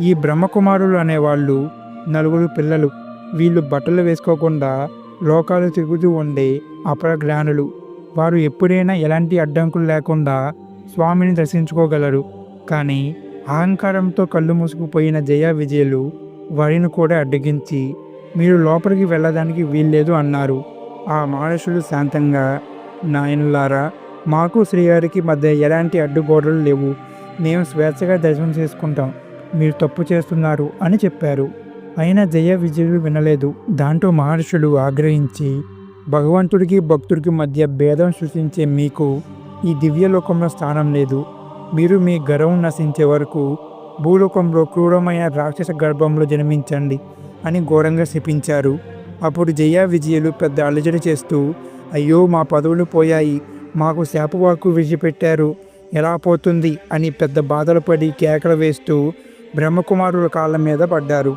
ఈ బ్రహ్మకుమారులు అనేవాళ్ళు నలుగురు పిల్లలు. వీళ్ళు బట్టలు వేసుకోకుండా లోకాలు తిరుగుతూ ఉండే అపరజ్ఞానులు వారు ఎప్పుడైనా ఎలాంటి అడ్డంకులు లేకుండా స్వామిని దర్శించుకోగలరు. కానీ అహంకారంతో కళ్ళు మూసుకుపోయిన జయ విజయులు వారిని కూడా అడ్డగించి మీరు లోపలికి వెళ్ళడానికి వీల్లేదు అన్నారు. ఆ మహర్షులు శాంతంగా నాయనులారా మాకు శ్రీగారికి మధ్య ఎలాంటి అడ్డుగోడలు లేవు. మేము స్వేచ్ఛగా దర్శనం చేసుకుంటాం. మీరు తప్పు చేస్తున్నారు అని చెప్పారు. అయినా జయ విజయులు వినలేదు. దాంతో మహర్షులు ఆగ్రహించి భగవంతుడికి భక్తుడికి మధ్య భేదం సృష్టించే మీకు ఈ దివ్యలోకంలో స్థానం లేదు. మీరు మీ గర్వం నశించే వరకు భూలోకంలో క్రూరమైన రాక్షస గర్భంలో జన్మించండి అని ఘోరంగా శపించారు. అప్పుడు జయ విజయులు పెద్ద అలజడి చేస్తూ అయ్యో మా పదవులు పోయాయి. మాకు శాపవాకు విడిచిపెట్టారు. ఎలా పోతుంది అని పెద్ద బాధలు పడి కేకలు వేస్తూ బ్రహ్మకుమారుల కాళ్ళ మీద పడ్డారు.